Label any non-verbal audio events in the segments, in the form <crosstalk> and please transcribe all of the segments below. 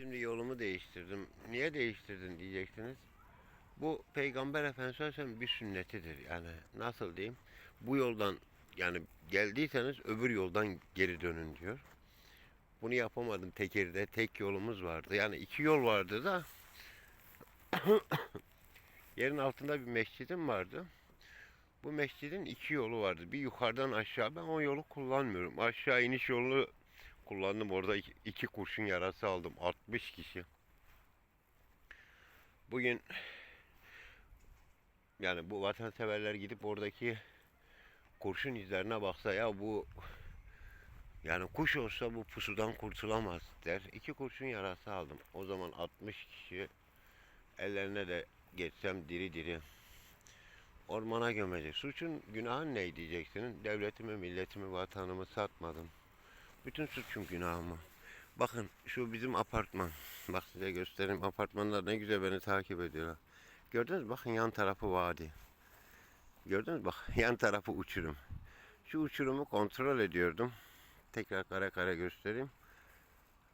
Şimdi yolumu değiştirdim. Niye değiştirdin diyeceksiniz. Bu Peygamber Efendimiz Aleyhisselam'ın bir sünnetidir. Yani nasıl diyeyim? Bu yoldan yani geldiyseniz öbür yoldan geri dönün diyor. Bunu yapamadım Tekir'de. Tek yolumuz vardı. Yani iki yol vardı da <coughs> yerin altında bir mescidim vardı. Bu mescidin iki yolu vardı. Bir yukarıdan aşağı. Ben o yolu kullanmıyorum. Aşağı iniş yolunu kullandım. Orada iki, iki kurşun yarası aldım. 60 kişi. Bugün yani bu vatanseverler gidip oradaki kurşun izlerine baksa ya bu yani kuş olsa bu pusudan kurtulamaz der. İki kurşun yarası aldım. O zaman 60 kişi ellerine de geçsem diri diri ormana gömecek. Suçun günahın ne diyeceksiniz? Devletimi, milletimi, vatanımı satmadım. Bütün suçum günahımı. Bakın şu bizim apartman. Bak size göstereyim. Apartmanlar ne güzel beni takip ediyorlar. Gördünüz? Bakın yan tarafı vadi. Gördünüz? Bak <laughs> yan tarafı uçurum. Şu uçurumu kontrol ediyordum. Tekrar kare kare göstereyim.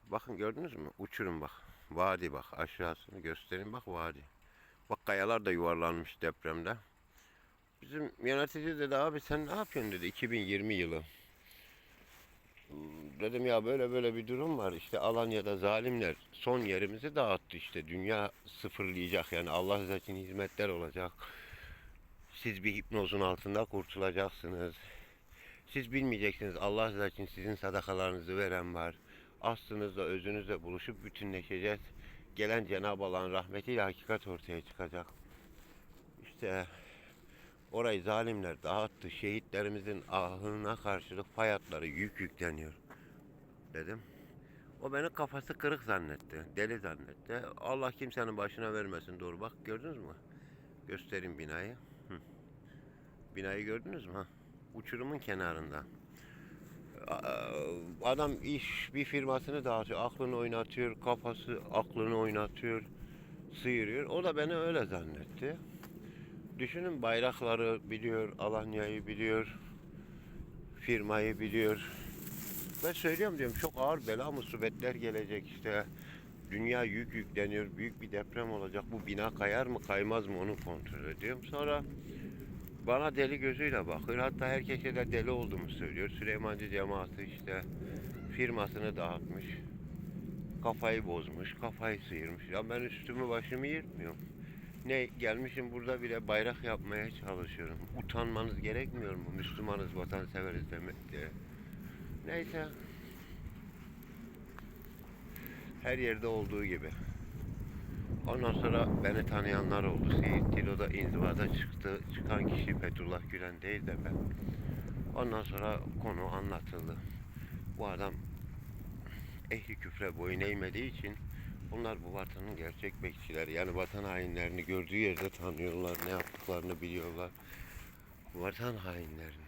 Bakın gördünüz mü? Uçurum bak. Vadi bak. Aşağısını göstereyim. Bak vadi. Bak kayalar da yuvarlanmış depremde. Bizim yönetici dedi abi sen ne yapıyorsun dedi 2020 yılı. Dedim ya böyle böyle bir durum var. İşte Alanya'da zalimler son yerimizi dağıttı işte. Dünya sıfırlayacak yani Allah için hizmetler olacak. Siz bir hipnozun altında kurtulacaksınız. Siz bilmeyeceksiniz Allah için sizin sadakalarınızı veren var. Aslınızla özünüzle buluşup bütünleşeceğiz. Gelen Cenab-ı Allah'ın rahmetiyle hakikat ortaya çıkacak. İşte Orayı zalimler dağıttı. Şehitlerimizin ahına karşılık fay hatları yük yükleniyor. Dedim. O beni kafası kırık zannetti. Deli zannetti. Allah kimsenin başına vermesin doğru. Bak gördünüz mü? Göstereyim binayı. Binayı gördünüz mü? Uçurumun kenarında. Adam iş bir firmasını dağıtıyor. Aklını oynatıyor. Kafası aklını oynatıyor. Sıyırıyor. O da beni öyle zannetti. Düşünün bayrakları biliyor, Alanya'yı biliyor, firmayı biliyor. Ben söylüyorum diyorum çok ağır bela musibetler gelecek işte. Dünya yük yükleniyor, büyük bir deprem olacak. Bu bina kayar mı kaymaz mı onu kontrol ediyorum. Sonra bana deli gözüyle bakıyor. Hatta herkese de deli olduğumu söylüyor. Süleymancı cemaati işte firmasını dağıtmış. Kafayı bozmuş, kafayı sıyırmış. Ya ben üstümü başımı yırtmıyorum. Ne gelmişim burada bile bayrak yapmaya çalışıyorum. Utanmanız gerekmiyor mu? Müslümanız, vatanseveriz demek diye. Neyse. Her yerde olduğu gibi. Ondan sonra beni tanıyanlar oldu. Seyit Tilo'da inzivada çıktı. Çıkan kişi Fethullah Gülen değil de ben. Ondan sonra konu anlatıldı. Bu adam ehli küfre boyun eğmediği için Bunlar bu vatanın gerçek bekçileri. Yani vatan hainlerini gördüğü yerde tanıyorlar. Ne yaptıklarını biliyorlar. Vatan hainlerini.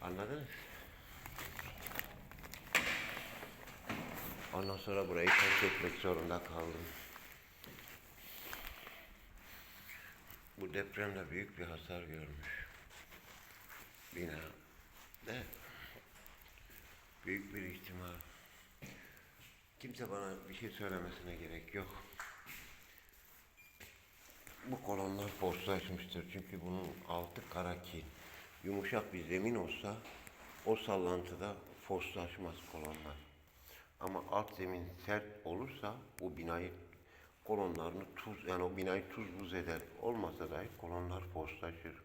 Anladınız? Ondan sonra burayı terk etmek zorunda kaldım. Bu depremde büyük bir hasar görmüş. Bina. De büyük bir ihtimal Kimse bana bir şey söylemesine gerek yok. Bu kolonlar forslaşmıştır çünkü bunun altı kara kil. Yumuşak bir zemin olsa o sallantıda forslaşmaz kolonlar. Ama alt zemin sert olursa o binayı kolonlarını tuz yani o binayı tuz buz eder. Olmasa dahi kolonlar forslaşır.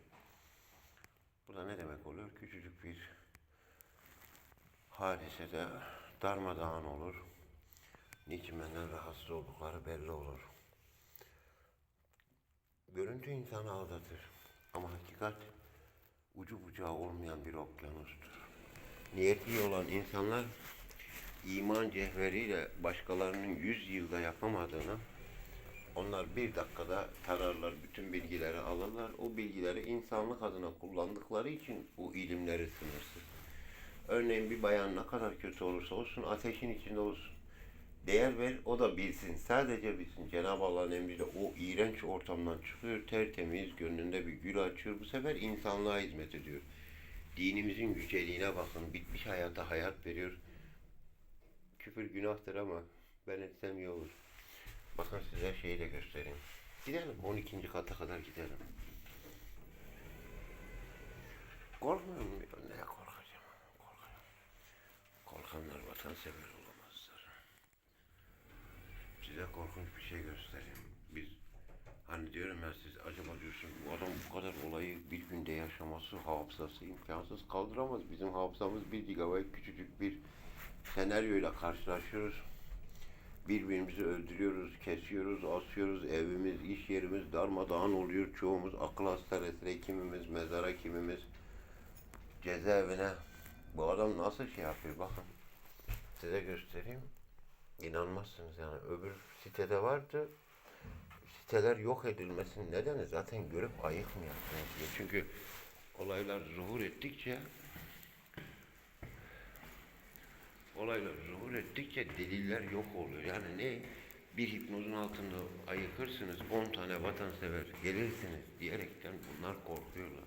Bu da ne demek oluyor? Küçücük bir hadisede darmadağın olur. Niçin benden rahatsız oldukları belli olur. Görüntü insanı aldatır. Ama hakikat ucu bucağı olmayan bir okyanustur. Niyetli olan insanlar iman cevheriyle başkalarının yüz yılda yapamadığını onlar bir dakikada tararlar, bütün bilgileri alırlar. O bilgileri insanlık adına kullandıkları için bu ilimleri sınırsız. Örneğin bir bayan ne kadar kötü olursa olsun ateşin içinde olsun değer ver, o da bilsin. Sadece bilsin. Cenab-ı Allah'ın emriyle o iğrenç ortamdan çıkıyor, tertemiz, gönlünde bir gül açıyor. Bu sefer insanlığa hizmet ediyor. Dinimizin yüceliğine bakın. Bitmiş hayata hayat veriyor. Küfür günahtır ama Ben etsem iyi olur. Bakın size şeyi de göstereyim. Gidelim 12. kata kadar gidelim. Korkmuyor muyum? ya? Ne korkacağım? Korkarım. Korkanlar vatansever. Size korkunç bir şey göstereyim. Biz hani diyorum ya siz acaba diyorsun bu adam bu kadar olayı bir günde yaşaması hafızası imkansız kaldıramaz. Bizim hafızamız 1 GB küçücük bir senaryoyla karşılaşıyoruz. Birbirimizi öldürüyoruz, kesiyoruz, asıyoruz. Evimiz, iş yerimiz darmadağın oluyor. Çoğumuz akıl hastanesine, kimimiz mezara, kimimiz cezaevine. Bu adam nasıl şey yapıyor bakın. Size göstereyim. İnanmazsınız yani. Öbür sitede vardı. Siteler yok edilmesinin nedeni zaten görüp diye. Çünkü olaylar zuhur ettikçe olaylar zuhur ettikçe deliller yok oluyor. Yani ne? Bir hipnozun altında ayıkırsınız, 10 tane vatansever gelirsiniz diyerekten bunlar korkuyorlar.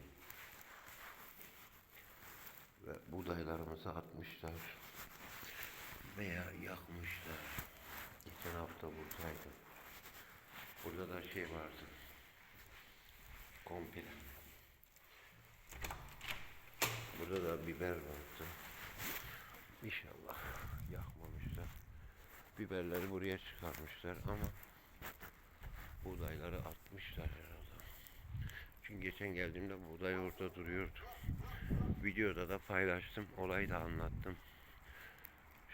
Ve buğdaylarımızı atmışlar veya yakmışlar. Geçen hafta buradaydım. Burada da şey vardı. Komple. Burada da biber vardı. İnşallah yakmamışlar. Biberleri buraya çıkarmışlar ama buğdayları atmışlar herhalde. Çünkü geçen geldiğimde buğday orada duruyordu. Videoda da paylaştım. Olayı da anlattım.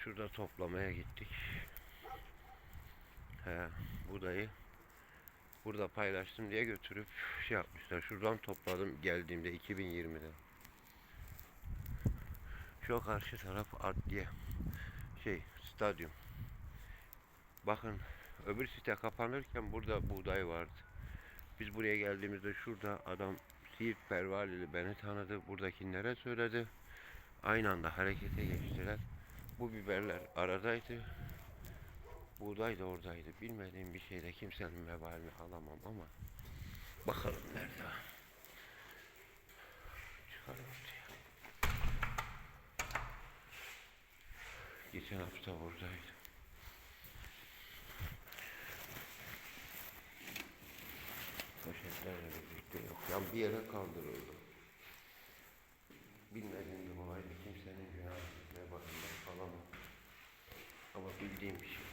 Şurada toplamaya gittik. He, buğdayı burada paylaştım diye götürüp şey yapmışlar. Şuradan topladım geldiğimde 2020'de. Şu karşı taraf adliye. Şey, stadyum. Bakın öbür site kapanırken burada buğday vardı. Biz buraya geldiğimizde şurada adam Siirt Pervalili beni tanıdı. Buradakilere söyledi. Aynı anda harekete geçtiler. Bu biberler aradaydı. Buğday da oradaydı. Bilmediğim bir şeyde kimsenin vebalini alamam ama bakalım nerede. Çıkar ortaya. Geçen hafta buradaydı. Poşetlerle birlikte yok. Yan bir yere kaldırıldı. Bilmediğim bir olayda kimsenin günahı ne bakımdan alamam. Ama bildiğim bir şey.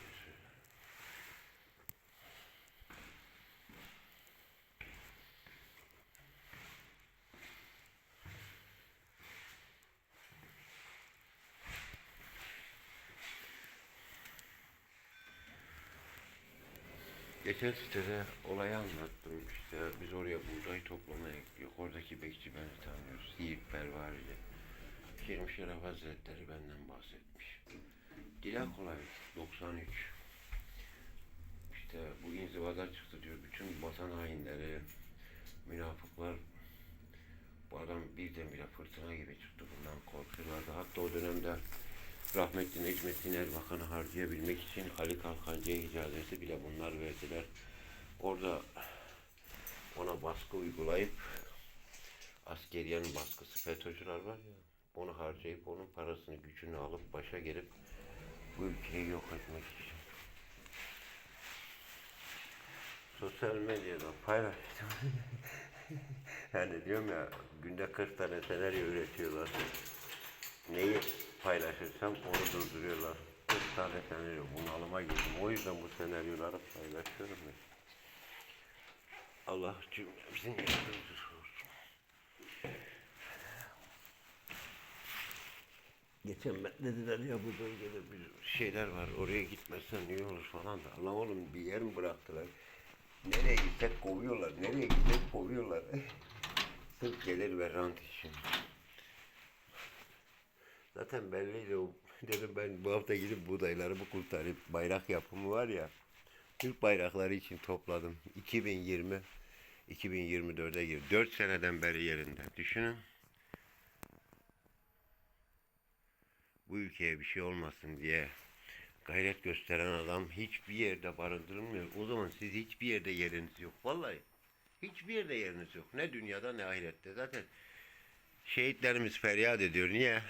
Geçen sitede olayı anlattım işte biz oraya buğday toplamaya gidiyoruz. Oradaki bekçi beni tanıyor. Yiğit Pervari'de. Kerim Şeref Hazretleri benden bahsetmiş. Dile kolay 93. İşte bu inzivada çıktı diyor. Bütün vatan hainleri, münafıklar bu adam birdenbire fırtına gibi çıktı. Bundan korkuyorlardı. Hatta o dönemde rahmetli Necmettin Erbakan'ı harcayabilmek için Ali Kalkancı'ya icazeti bile bunlar verdiler. Orada ona baskı uygulayıp askeriyenin baskısı FETÖ'cüler var ya onu harcayıp onun parasını gücünü alıp başa gelip bu ülkeyi yok etmek için. Sosyal medyada paylaştım. <laughs> yani diyorum ya günde 40 tane senaryo üretiyorlar. Neyi paylaşırsam onu durduruyorlar. 40 tane senaryo bunalıma girdim. O yüzden bu senaryoları paylaşıyorum ben. Allah cümlemizin yardımcısı olsun. Geçen ben dediler ya bu bölgede bir şeyler var oraya gitmezsen iyi olur falan da. Allah oğlum bir yer mi bıraktılar? Nereye gitsek kovuyorlar, nereye gitsek kovuyorlar. Sırf gelir ve rant için. Zaten belliydi o. <laughs> Dedim ben bu hafta gidip buğdaylarımı kurtarıp bayrak yapımı var ya. Türk bayrakları için topladım. 2020 2024'e gir. 4 seneden beri yerinde. Düşünün. Bu ülkeye bir şey olmasın diye gayret gösteren adam hiçbir yerde barındırılmıyor. O zaman siz hiçbir yerde yeriniz yok. Vallahi hiçbir yerde yeriniz yok. Ne dünyada ne ahirette. Zaten şehitlerimiz feryat ediyor. Niye?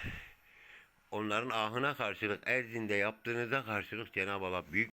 Onların ahına karşılık Erzin'de yaptığınıza karşılık Cenab-ı Allah büyük